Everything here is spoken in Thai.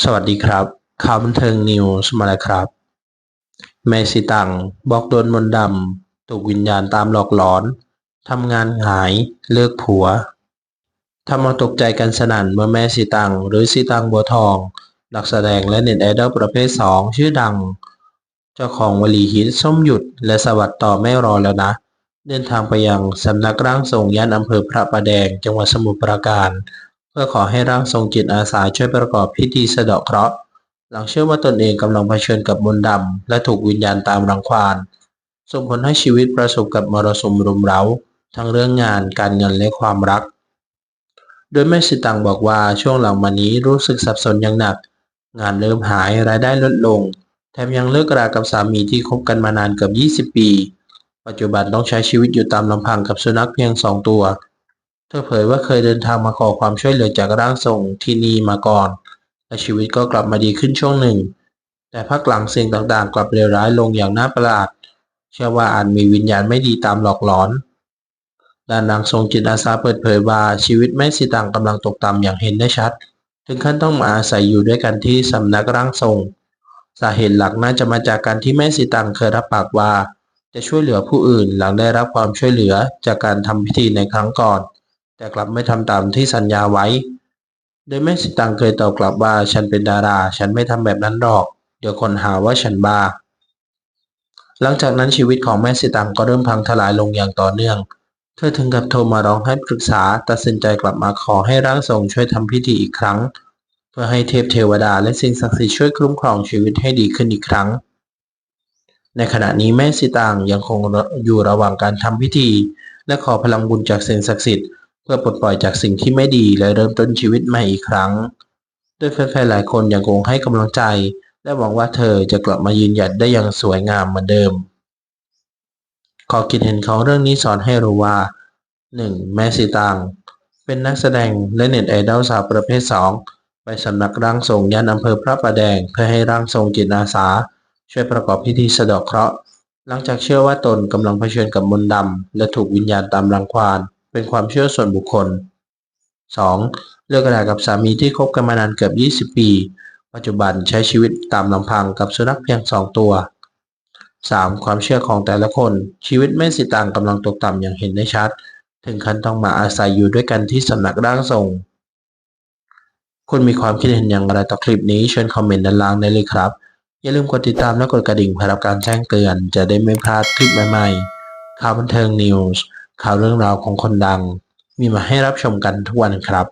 สวัสดีครับ ข่าวบันเทิงนิวส์มาแล้วครับแม่สิตังบอกโดนมนต์ดำถูกวิญญาณตามหลอกหลอนทำงานหายเลิกผัวทำเอาตกใจกันสนั่นเมื่อแม่สิตังหรือสิตังบัวทอง นักแสดงและเน็ตไอดอลประเภทสองชื่อดัง เจ้าของวลีฮิตส้มหยุดและสวัสดต่อไม่รอแล้วนะ เดินทางไปยังสำนักร่างทรงย่านอำเภอพระประแดงจังหวัดสมุทรปราการ เพื่อขอให้ร่างทรงจิตอาสาช่วยประกอบพิธีสะเดาะเคราะห์หลังเชื่อว่าตนเองกำลังเผชิญกับมนต์ดำและถูกวิญญาณตามรังควานส่งผลให้ชีวิตประสบกับมรสุมรุมเร้า ทั้งเรื่องงานการเงินและความรัก โดยแม่สิตังบอกว่าช่วงหลังมานี้รู้สึกสับสนอย่างหนัก งานเริ่มหายรายได้ลดลง แถมยังเลิกรากับสามีที่คบกันมานานเกือบ 20 ปี ปัจจุบันต้องใช้ชีวิตอยู่ตามลำพังกับสุนัขเพียงสองตัว ธอเผยว่าเคยเดินทางมาขอความช่วยเหลือจากร่างทรงที่นี่มาก่อน และชีวิตก็กลับมาดีขึ้นช่วงหนึ่ง แต่พักหลังสิ่งต่างๆ กลับเลวร้ายลงอย่างน่าประหลาด เชื่อว่าอาจมีวิญญาณไม่ดีตามหลอกหลอนด้านนางทรงจิตอาสาเปิดเผยว่าชีวิตแม่สิตังกำลังตกต่ำอย่างเห็นได้ชัด ถึงขั้นต้องมาอาศัยอยู่ด้วยกันที่สำนักร่างทรง สาเหตุหลักน่าจะมาจากการที่แม่สิตังเคยรับปากว่า จะช่วยเหลือผู้อื่นหลังได้รับความช่วยเหลือจากการทำพิธีในครั้งก่อน แต่กลับไม่ทำตามที่สัญญาไว้ โดยแม่สิตังเคยตอบกลับว่าฉันเป็นดารา ฉันไม่ทำแบบนั้นหรอก เดี๋ยวคนหาว่าฉันบ้า หลังจากนั้นชีวิตของแม่สิตังก็เริ่มพังทลายลงอย่างต่อเนื่อง เธอถึงกับโทรมาร้องให้ปรึกษา ตัดสินใจกลับมาขอให้ร่างทรงช่วยทำพิธีอีกครั้ง เพื่อให้เทพเทวดาและสิ่งศักดิ์สิทธิ์ช่วยคุ้มครองชีวิตให้ดีขึ้นอีกครั้ง ในขณะนี้แม่สิตางยังคงอยู่ระหว่างการทำพิธี และขอพลังบุญจากสิ่งศักดิ์สิทธิ์ เพื่อปลดปล่อยจากสิ่งที่ไม่ดีและเริ่มต้นชีวิตใหม่อีกครั้งโดยแฟนๆหลายคนยังคงให้กำลังใจ และหวังว่าเธอจะกลับมายืนหยัดได้อย่างสวยงามเหมือนเดิม ขอคิดเห็นของเรื่องนี้สอนให้รู้ว่า 1. แม่สีตาง เป็นนักแสดงและเน็ตไอดอลสาวประเภท 2 ไปสำนักร่างทรงย่านอำเภอพระประแดง เพื่อให้ร่างทรงจิตอาสา ช่วยประกอบพิธีสะดาะเคราะห์หลังจากเชื่อว่าตนกำลังเผชิญกับมนต์ดำและถูกวิญญาณตามรังควาน เป็นความเชื่อส่วนบุคคล 2. เลิกรากับสามีที่คบกันมานานเกือบ 20 ปี ปัจจุบันใช้ชีวิตตามลำพังกับสุนัขเพียงสองตัว 3. ความเชื่อของแต่ละคน ชีวิตแม่สิต่างกำลังตกต่ำอย่างเห็นได้ชัด ถึงขั้นต้องมาอาศัยอยู่ด้วยกันที่สำนักร่างทรงคุณมีความคิดเห็นอย่างไรต่อคลิปนี้เชิญคอมเมนต์ด้านล่างได้เลยครับ อย่าลืมกดติดตามและกดกระดิ่งเพื่อรับการแจ้งเตือน จะได้ไม่พลาดคลิปใหม่ๆข่าวบันเทิงนิวส์ ข่าวเรื่องราวของคนดัง มีมาให้รับชมกันทุกวันครับ